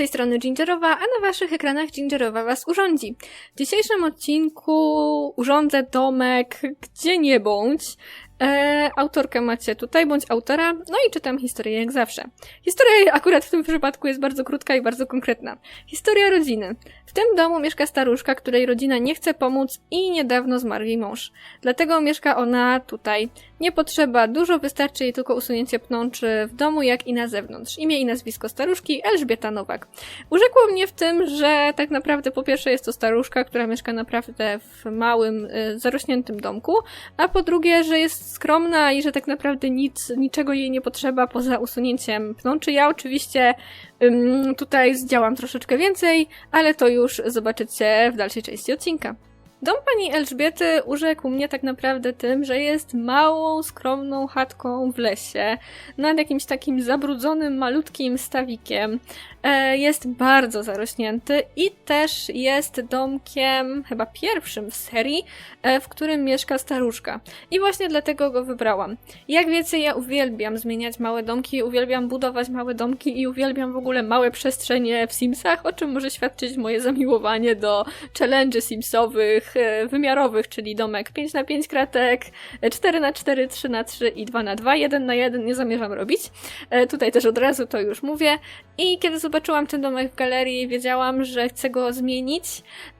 tej strony Gingerowa, a na waszych ekranach Gingerowa was urządzi. W dzisiejszym odcinku urządzę domek gdzie nie bądź. E, autorkę macie tutaj, bądź autora, no i czytam historię jak zawsze. Historia akurat w tym przypadku jest bardzo krótka i bardzo konkretna. Historia rodziny. W tym domu mieszka staruszka, której rodzina nie chce pomóc i niedawno zmarł jej mąż. Dlatego mieszka ona tutaj. Nie potrzeba dużo, wystarczy jej tylko usunięcie pnączy w domu, jak i na zewnątrz. Imię i nazwisko staruszki Elżbieta Nowak. Urzekło mnie w tym, że tak naprawdę po pierwsze jest to staruszka, która mieszka naprawdę w małym, y, zarośniętym domku, a po drugie, że jest skromna i że tak naprawdę nic, niczego jej nie potrzeba poza usunięciem pnączy. Ja oczywiście ym, tutaj zdziałam troszeczkę więcej, ale to już zobaczycie w dalszej części odcinka. Dom pani Elżbiety urzekł mnie tak naprawdę tym, że jest małą, skromną chatką w lesie, nad jakimś takim zabrudzonym, malutkim stawikiem. E, jest bardzo zarośnięty i też jest domkiem, chyba pierwszym w serii, e, w którym mieszka staruszka. I właśnie dlatego go wybrałam. Jak wiecie, ja uwielbiam zmieniać małe domki, uwielbiam budować małe domki i uwielbiam w ogóle małe przestrzenie w Simsach, o czym może świadczyć moje zamiłowanie do challenge Simsowych, e, wymiarowych, czyli domek 5 na 5 kratek, 4 na 4 3 na 3 i 2 na 2 1 na 1 nie zamierzam robić. Tutaj też od razu to już mówię. I kiedy zobaczyłam ten domek w galerii, wiedziałam, że chcę go zmienić.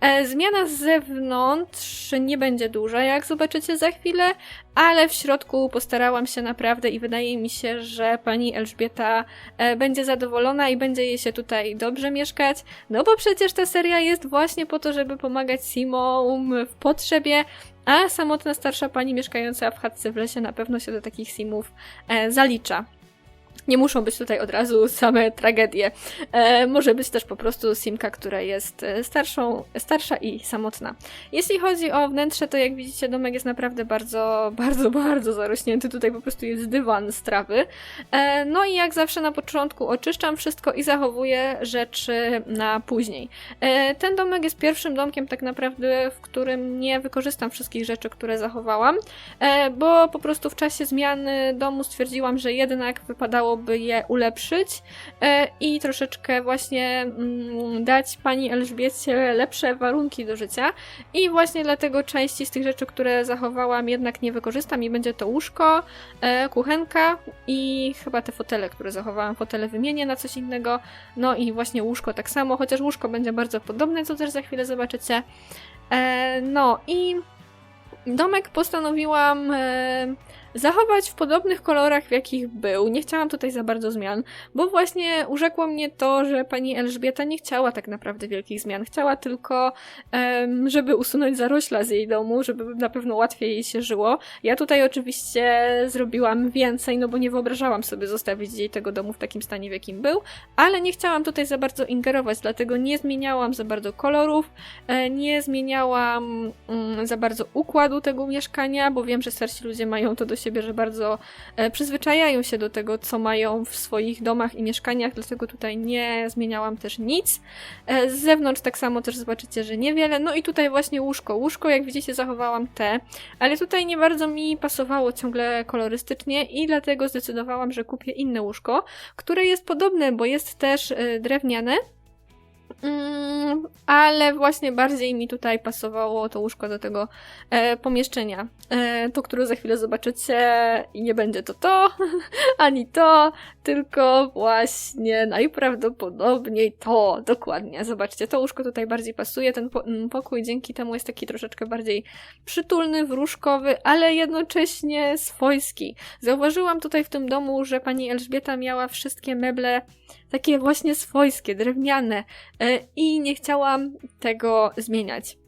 E, zmiana z zewnątrz nie będzie duża, jak zobaczycie za chwilę, ale w środku postarałam się naprawdę i wydaje mi się, że pani Elżbieta e, będzie zadowolona i będzie jej się tutaj dobrze mieszkać. No bo przecież ta seria jest właśnie po to, żeby pomagać Simom w potrzebie, a samotna starsza pani mieszkająca w chatce w lesie na pewno się do takich Simów e, zalicza. Nie muszą być tutaj od razu same tragedie. E, może być też po prostu Simka, która jest e, starszą, starsza i samotna. Jeśli chodzi o wnętrze, to jak widzicie, domek jest naprawdę bardzo, bardzo, bardzo zarośnięty. Tutaj po prostu jest dywan z trawy. E, no i jak zawsze na początku oczyszczam wszystko i zachowuję rzeczy na później. E, ten domek jest pierwszym domkiem tak naprawdę, w którym nie wykorzystam wszystkich rzeczy, które zachowałam, e, bo po prostu w czasie zmiany domu stwierdziłam, że jednak wypadało by je ulepszyć e, i troszeczkę właśnie mm, dać pani Elżbiecie lepsze warunki do życia. I właśnie dlatego części z tych rzeczy, które zachowałam, jednak nie wykorzystam i będzie to łóżko, e, kuchenka i chyba te fotele, które zachowałam, fotele wymienię na coś innego. No i właśnie łóżko tak samo, chociaż łóżko będzie bardzo podobne, co też za chwilę zobaczycie. E, no i domek postanowiłam zachować w podobnych kolorach, w jakich był. Nie chciałam tutaj za bardzo zmian, bo właśnie urzekło mnie to, że pani Elżbieta nie chciała tak naprawdę wielkich zmian. Chciała tylko, żeby usunąć zarośla z jej domu, żeby na pewno łatwiej jej się żyło. Ja tutaj oczywiście zrobiłam więcej, no bo nie wyobrażałam sobie zostawić jej tego domu w takim stanie, w jakim był, ale nie chciałam tutaj za bardzo ingerować, dlatego nie zmieniałam za bardzo kolorów, e, nie zmieniałam um, za bardzo układu tego mieszkania, bo wiem, że starsi ludzie mają to dość siebie, że bardzo e, przyzwyczajają się do tego, co mają w swoich domach i mieszkaniach, dlatego tutaj nie zmieniałam też nic. E, z zewnątrz tak samo też zobaczycie, że niewiele. No i tutaj właśnie łóżko. Łóżko, jak widzicie, zachowałam te, ale tutaj nie bardzo mi pasowało ciągle kolorystycznie i dlatego zdecydowałam, że kupię inne łóżko, które jest podobne, bo jest też e, drewniane. Mm, ale właśnie bardziej mi tutaj pasowało to łóżko do tego e, pomieszczenia. E, to, które za chwilę zobaczycie i nie będzie to to, ani to, tylko właśnie najprawdopodobniej to, dokładnie. Zobaczcie, to łóżko tutaj bardziej pasuje, ten po mm, pokój dzięki temu jest taki troszeczkę bardziej przytulny, wróżkowy, ale jednocześnie swojski. Zauważyłam tutaj w tym domu, że pani Elżbieta miała wszystkie meble takie właśnie swojskie, drewniane e, i nie chciałam tego zmieniać.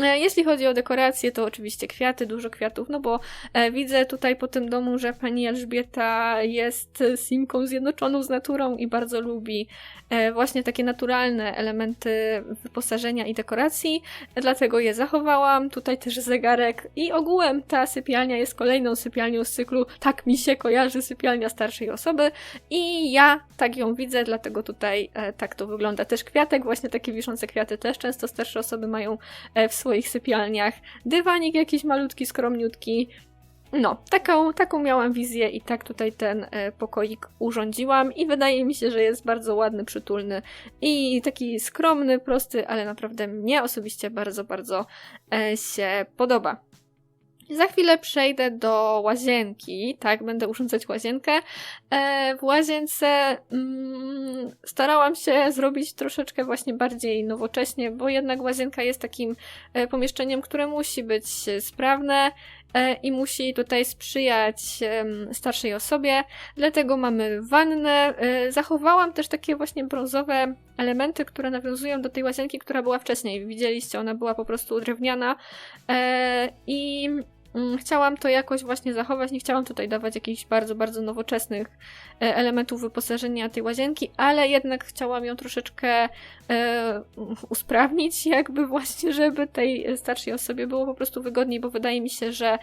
E, jeśli chodzi o dekoracje, to oczywiście kwiaty, dużo kwiatów, no bo e, widzę tutaj po tym domu, że pani Elżbieta jest simką zjednoczoną z naturą i bardzo lubi e, właśnie takie naturalne elementy wyposażenia i dekoracji, dlatego je zachowałam. Tutaj też zegarek i ogółem ta sypialnia jest kolejną sypialnią z cyklu tak mi się kojarzy sypialnia starszej osoby i ja tak ją widzę, dlatego tutaj tak to wygląda. Też kwiatek, właśnie takie wiszące kwiaty też często starsze osoby mają w swoich sypialniach. Dywanik jakiś malutki, skromniutki. No, taką, taką miałam wizję i tak tutaj ten e, pokoik urządziłam i wydaje mi się, że jest bardzo ładny, przytulny i taki skromny, prosty, ale naprawdę mnie osobiście bardzo, bardzo e, się podoba. Za chwilę przejdę do łazienki, tak, będę urządzać łazienkę. E, w łazience mm, starałam się zrobić troszeczkę właśnie bardziej nowocześnie, bo jednak łazienka jest takim e, pomieszczeniem, które musi być sprawne i musi tutaj sprzyjać starszej osobie. Dlatego mamy wannę. E, zachowałam też takie właśnie brązowe elementy, które nawiązują do tej łazienki, która była wcześniej. Widzieliście, ona była po prostu drewniana e, i chciałam to jakoś właśnie zachować, nie chciałam tutaj dawać jakichś bardzo, bardzo nowoczesnych e, elementów wyposażenia tej łazienki, ale jednak chciałam ją troszeczkę e, usprawnić, jakby właśnie, żeby tej starszej osobie było po prostu wygodniej, bo wydaje mi się, że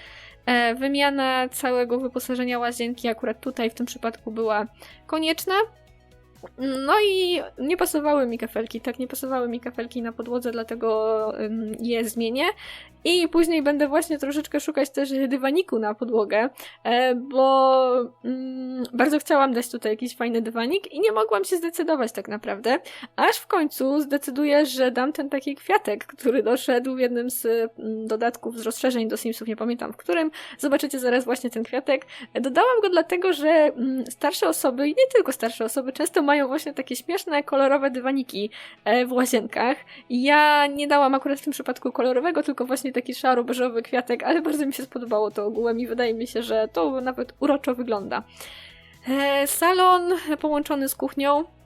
e, wymiana całego wyposażenia łazienki akurat tutaj w tym przypadku była konieczna. No i nie pasowały mi kafelki, tak, nie pasowały mi kafelki na podłodze, dlatego je zmienię. I później będę właśnie troszeczkę szukać też dywaniku na podłogę, e, bo mm, bardzo chciałam dać tutaj jakiś fajny dywanik i nie mogłam się zdecydować tak naprawdę, aż w końcu zdecyduję, że dam ten taki kwiatek, który doszedł w jednym z mm, dodatków z rozszerzeń do Simsów, nie pamiętam w którym. Zobaczycie zaraz właśnie ten kwiatek. Dodałam go dlatego, że mm, starsze osoby i nie tylko starsze osoby często mają właśnie takie śmieszne, kolorowe dywaniki e, w łazienkach. Ja nie dałam akurat w tym przypadku kolorowego, tylko właśnie taki szaro-beżowy kwiatek, ale bardzo mi się spodobało to ogółem i wydaje mi się, że to nawet uroczo wygląda. E, salon połączony z kuchnią.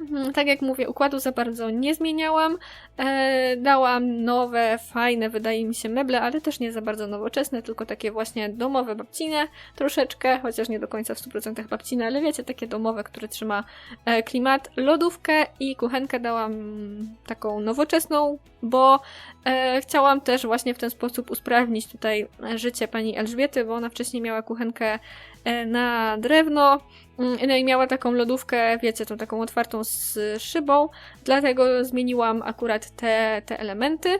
Mhm, tak jak mówię, układu za bardzo nie zmieniałam. E, dałam nowe, fajne, wydaje mi się, meble, ale też nie za bardzo nowoczesne, tylko takie właśnie domowe babcine troszeczkę, chociaż nie do końca w 100% babcine, ale wiecie, takie domowe, które trzyma e, klimat. Lodówkę i kuchenkę dałam taką nowoczesną, bo e, chciałam też właśnie w ten sposób usprawnić tutaj życie pani Elżbiety, bo ona wcześniej miała kuchenkę e, na drewno, mm, no i miała taką lodówkę, wiecie, tą taką otwartą z szybą, dlatego zmieniłam akurat te, te elementy.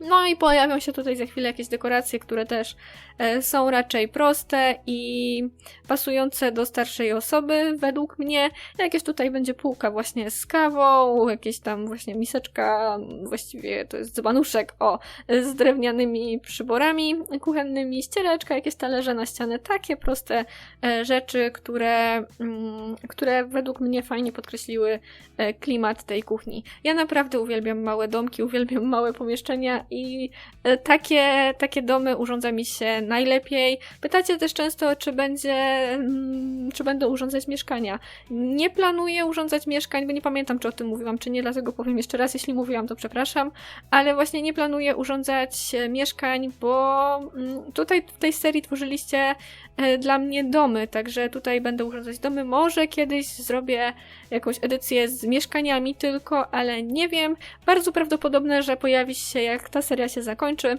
No i pojawią się tutaj za chwilę jakieś dekoracje, które też e, są raczej proste i pasujące do starszej osoby, według mnie. Jakieś tutaj będzie półka właśnie z kawą, jakieś tam właśnie miseczka, właściwie to jest dzbanuszek, o, z drewnianymi przyborami kuchennymi, ściereczka, jakieś talerze na ścianę, takie proste e, rzeczy, które, mm, które według mnie fajnie podkreśliły e, klimat tej kuchni. Ja naprawdę uwielbiam małe domki, uwielbiam małe pomieszczenia i e, takie, takie domy urządza mi się najlepiej. Pytacie też często, czy będzie, mm, czy będę urządzać mieszkania. Nie planuję urządzać mieszkań, bo nie pamiętam, czy o tym mówiłam, czy nie, dlatego powiem jeszcze raz, jeśli mówiłam, to przepraszam, ale właśnie nie planuję urządzać e, mieszkań, bo mm, tutaj w tej serii tworzyliście e, dla mnie domy, także tutaj będę urządzać domy. Może kiedyś zrobię jakąś edycję z mieszkaniami tylko, ale nie wiem. Bardzo prawdopodobne, że pojawi się, jak ta seria się zakończy,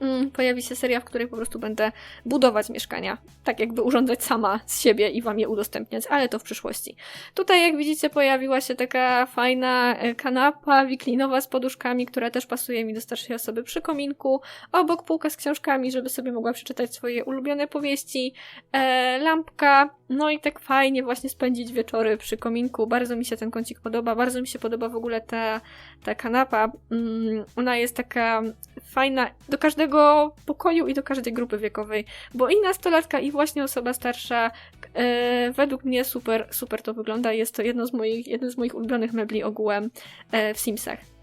mm, pojawi się seria, w której po prostu będę budować mieszkania. Tak jakby urządzać sama z siebie i wam je udostępniać, ale to w przyszłości. Tutaj, jak widzicie, pojawiła się taka fajna e, kanapa wiklinowa z poduszkami, która też pasuje mi do starszej osoby przy kominku. Obok półka z książkami, żeby sobie mogła przeczytać swoje ulubione powieści. E, lampka, no i tak fajnie właśnie spędzić wieczory przy kominku. Bardzo mi się ten kącik podoba. Bardzo mi się podoba w ogóle ta, ta kanapa. Mm, ona jest taka fajna do każdego pokoju i do każdej grupy wiekowej, bo i nastolatka, i właśnie osoba starsza, e, według mnie super, super to wygląda. Jest to jedno z moich, jeden z moich ulubionych mebli ogółem e, w Simsach.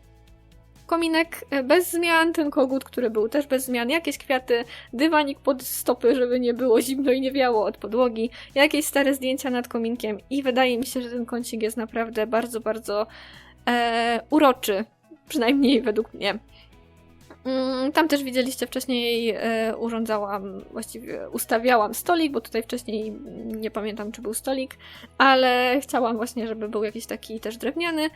Kominek e, bez zmian, ten kogut, który był też bez zmian, jakieś kwiaty, dywanik pod stopy, żeby nie było zimno i nie wiało od podłogi, jakieś stare zdjęcia nad kominkiem i wydaje mi się, że ten kącik jest naprawdę bardzo, bardzo e, uroczy. Przynajmniej według mnie. Mm, tam też widzieliście wcześniej, e, urządzałam, właściwie ustawiałam stolik, bo tutaj wcześniej nie pamiętam, czy był stolik, ale chciałam właśnie, żeby był jakiś taki też drewniany.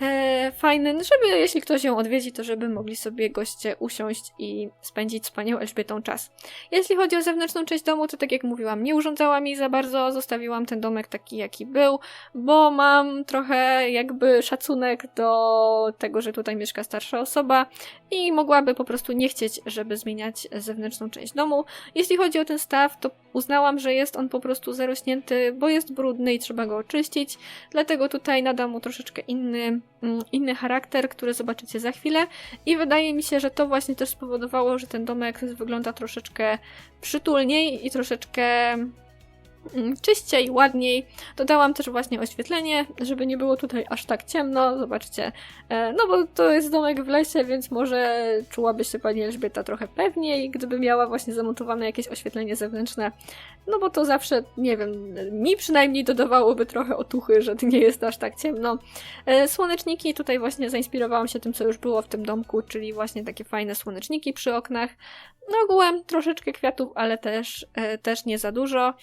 E, fajny, no żeby jeśli ktoś ją odwiedzi, to żeby mogli sobie goście usiąść i spędzić z panią Elżbietą czas. Jeśli chodzi o zewnętrzną część domu, to tak jak mówiłam, nie urządzałam jej za bardzo, zostawiłam ten domek taki jaki był, bo mam trochę jakby szacunek do tego, że tutaj mieszka starsza osoba i mogłaby po prostu nie chcieć, żeby zmieniać zewnętrzną część domu. Jeśli chodzi o ten staw, to uznałam, że jest on po prostu zarośnięty, bo jest brudny i trzeba go oczyścić, dlatego tutaj nadam mu troszeczkę inny, mm, inny charakter, który zobaczycie za chwilę. I wydaje mi się, że to właśnie też spowodowało, że ten domek wygląda troszeczkę przytulniej i troszeczkę czyściej, ładniej. Dodałam też właśnie oświetlenie, żeby nie było tutaj aż tak ciemno. Zobaczcie, e, no bo to jest domek w lesie, więc może czułaby się pani Elżbieta trochę pewniej, gdyby miała właśnie zamontowane jakieś oświetlenie zewnętrzne. No bo to zawsze, nie wiem, mi przynajmniej dodawałoby trochę otuchy, że nie jest aż tak ciemno. E, Słoneczniki, tutaj właśnie zainspirowałam się tym, co już było w tym domku, czyli właśnie takie fajne słoneczniki przy oknach. No ogółem troszeczkę kwiatów, ale też, e, też nie za dużo.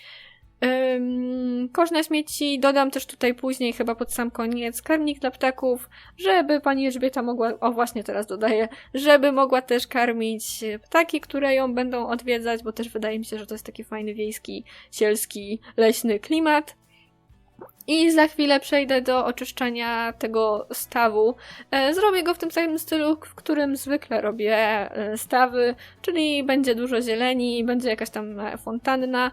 Ym, kosz na śmieci dodam też tutaj później, chyba pod sam koniec, karmnik dla ptaków, żeby pani Elżbieta mogła, o właśnie teraz dodaję, żeby mogła też karmić ptaki, które ją będą odwiedzać, bo też wydaje mi się, że to jest taki fajny wiejski, sielski, leśny klimat. I za chwilę przejdę do oczyszczania tego stawu. E, Zrobię go w tym samym stylu, w którym zwykle robię e, stawy, czyli będzie dużo zieleni, będzie jakaś tam e, fontanna.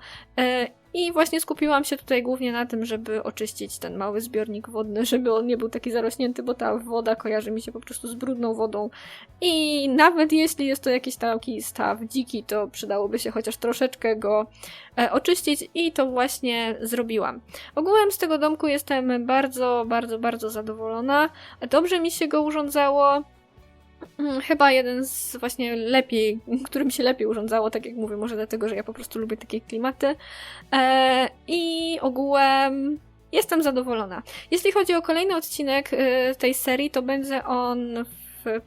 I właśnie skupiłam się tutaj głównie na tym, żeby oczyścić ten mały zbiornik wodny, żeby on nie był taki zarośnięty, bo ta woda kojarzy mi się po prostu z brudną wodą. I nawet jeśli jest to jakiś taki staw dziki, to przydałoby się chociaż troszeczkę go e, oczyścić i to właśnie zrobiłam. Ogółem z tego domku jestem bardzo, bardzo, bardzo zadowolona. Dobrze mi się go urządzało. Mm, Chyba jeden z właśnie lepiej, którym się lepiej urządzało, tak jak mówię, może dlatego, że ja po prostu lubię takie klimaty. E, I ogółem jestem zadowolona. Jeśli chodzi o kolejny odcinek e, tej serii, to będzie on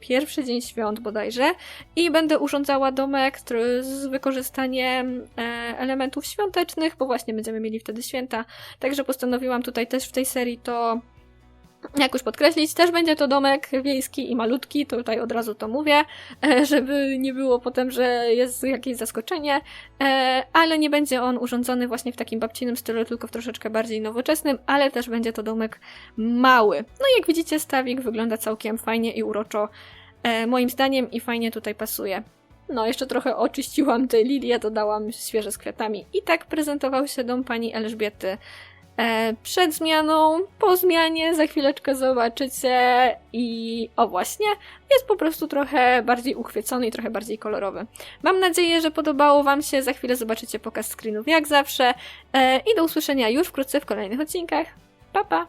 pierwszy dzień świąt bodajże i będę urządzała domek z wykorzystaniem e, elementów świątecznych, bo właśnie będziemy mieli wtedy święta. Także postanowiłam tutaj też w tej serii to jak już podkreślić, też będzie to domek wiejski i malutki, tutaj od razu to mówię, e, żeby nie było potem, że jest jakieś zaskoczenie, e, ale nie będzie on urządzony właśnie w takim babcinym stylu, tylko w troszeczkę bardziej nowoczesnym, ale też będzie to domek mały. No i jak widzicie, stawik wygląda całkiem fajnie i uroczo, e, moim zdaniem, i fajnie tutaj pasuje. No, jeszcze trochę oczyściłam te lilie, dodałam świeże z kwiatami. I tak prezentował się dom pani Elżbiety przed zmianą, po zmianie, za chwileczkę zobaczycie i o właśnie, jest po prostu trochę bardziej uchwycony i trochę bardziej kolorowy. Mam nadzieję, że podobało Wam się, za chwilę zobaczycie pokaz screenów jak zawsze e, i do usłyszenia już wkrótce w kolejnych odcinkach. Pa pa!